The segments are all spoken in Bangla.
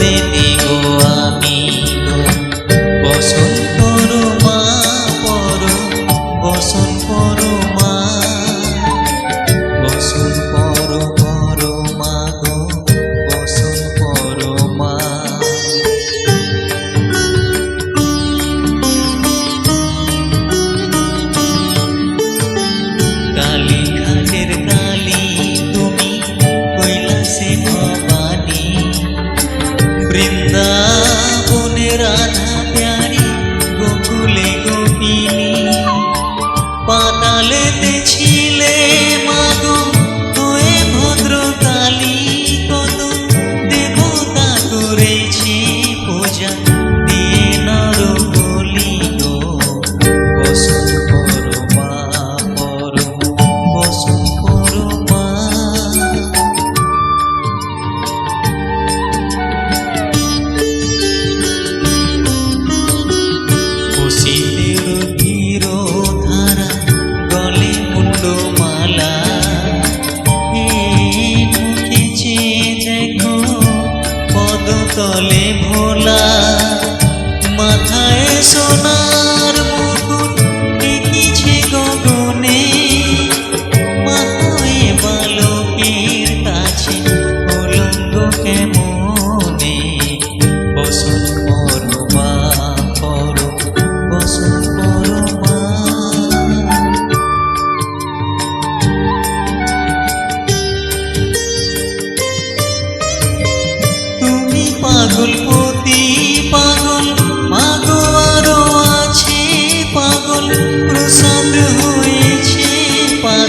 দেবে Shut amor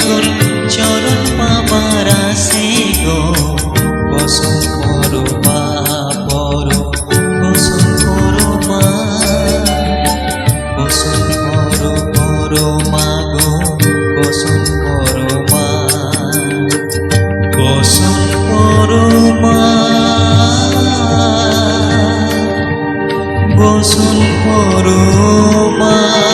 তোর চরণ পাবার আসে গো। বসন করো পা, পরো, বসন করো মা বসন করো করো করো মা।